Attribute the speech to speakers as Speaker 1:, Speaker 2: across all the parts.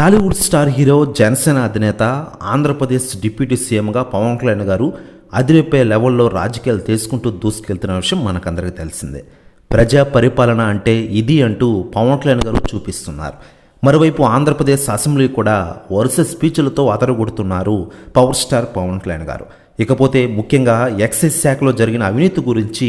Speaker 1: Tollywood star hero Janasena అధినేత Andhra Pradesh deputy సీఎంగా పవన్ కళ్యాణ్ గారు అదిరిపోయే లెవెల్లో రాజకీయాలు తీసుకుంటూ దూసుకెళ్తున్న విషయం మనకందరికీ తెలిసిందే. ప్రజా పరిపాలన అంటే ఇది అంటూ పవన్ కళ్యాణ్ గారు చూపిస్తున్నారు. మరోవైపు ఆంధ్రప్రదేశ్ అసెంబ్లీ కూడా వరుస స్పీచ్లతో అతరగొడుతున్నారు పవర్ స్టార్ పవన్ కళ్యాణ్ గారు. ఇకపోతే ముఖ్యంగా ఎక్సైజ్ శాఖలో జరిగిన అవినీతి గురించి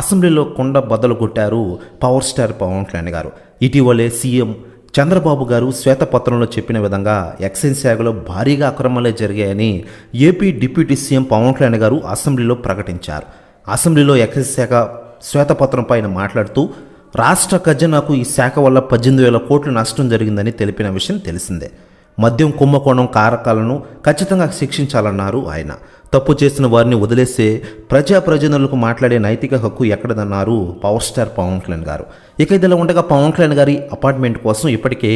Speaker 1: అసెంబ్లీలో కొండ బద్దలు కొట్టారు పవర్ స్టార్ పవన్ కళ్యాణ్ గారు. ఇటీవలే సీఎం చంద్రబాబు గారు శ్వేతపత్రంలో చెప్పిన విధంగా ఎక్సైజ్ శాఖలో భారీగా అక్రమాలే జరిగాయని AP deputy CM Pawan Kalyan garu అసెంబ్లీలో ప్రకటించారు. అసెంబ్లీలో ఎక్సైజ్ శాఖ శ్వేతపత్రం పైన మాట్లాడుతూ రాష్ట్ర ఖజానాకు ఈ శాఖ వల్ల పద్దెనిమిది వేల కోట్ల నష్టం జరిగిందని తెలిపిన విషయం తెలిసిందే. మద్యం కుంభకోణం కారకాలను ఖచ్చితంగా శిక్షించాలన్నారు ఆయన. తప్పు చేసిన వారిని వదిలేస్తే ప్రజా ప్రజనులకు మాట్లాడే నైతిక హక్కు ఎక్కడదన్నారు పవర్ స్టార్ పవన్ కళ్యాణ్ గారు. ఇక ఇదిలా ఉండగా పవన్ కళ్యాణ్ గారి అపార్ట్మెంట్ కోసం ఇప్పటికే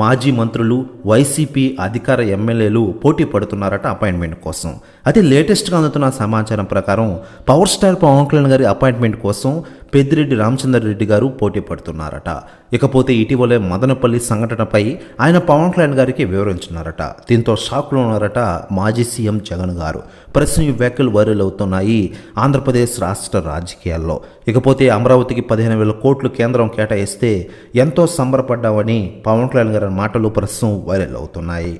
Speaker 1: మాజీ మంత్రులు వైసీపీ అధికార ఎమ్మెల్యేలు పోటీ పడుతున్నారట అపాయింట్మెంట్ కోసం. అయితే లేటెస్ట్గా అందుతున్న సమాచారం ప్రకారం పవర్ స్టార్ పవన్ కళ్యాణ్ గారి అపాయింట్మెంట్ కోసం పెద్దిరెడ్డి రామచంద్ర రెడ్డి గారు పోటీ పడుతున్నారట. ఇకపోతే ఇటీవలే మదనపల్లి సంఘటనపై ఆయన పవన్ కళ్యాణ్ గారికి వివరించున్నారట దీంతో షాక్లో ఉన్నారట మాజీ సీఎం జగన్ గారు. ప్రశ్న వ్యాఖ్యలు వైరల్ అవుతున్నాయి ఆంధ్రప్రదేశ్ రాష్ట్ర రాజకీయాల్లో. ఇకపోతే అమరావతికి పదిహేను వేల కోట్లు కేంద్రం కేటాయిస్తే ఎంతో సంబరపడ్డామని పవన్ కళ్యాణ్ గారి మాటలు ప్రస్తుతం వైరల్ అవుతున్నాయి